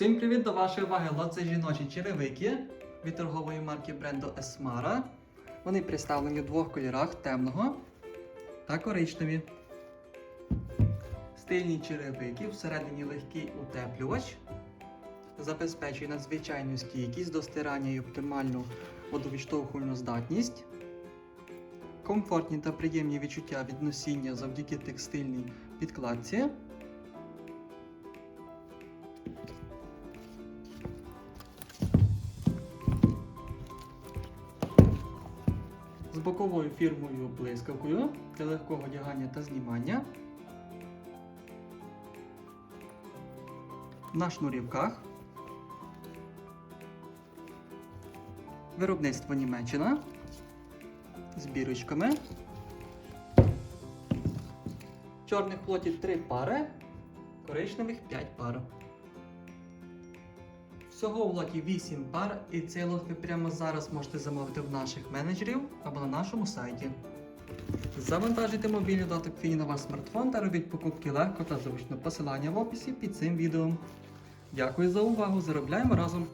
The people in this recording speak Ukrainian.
Всім привіт до вашої уваги! Лот це жіночі черевики від торгової марки бренду Esmara. Вони представлені в двох кольорах темного та коричневі. Стильні черевики, всередині легкий утеплювач. Забезпечує надзвичайну стійкість до стирання і оптимальну водовідштовхувальну здатність. Комфортні та приємні відчуття від носіння завдяки текстильній підкладці. Боковою фірмовою блискавкою для легкого одягання та знімання. На шнурівках. Виробництво Німеччина з бірочками. Чорних плотів 3 пари, коричневих 5 пар. Всього у лоті 8 пар, і цей лот ви прямо зараз можете замовити в наших менеджерів або на нашому сайті. Завантажуйте мобільний додаток Фіні на ваш смартфон та робіть покупки легко та зручно. Посилання в описі під цим відео. Дякую за увагу! Заробляємо разом!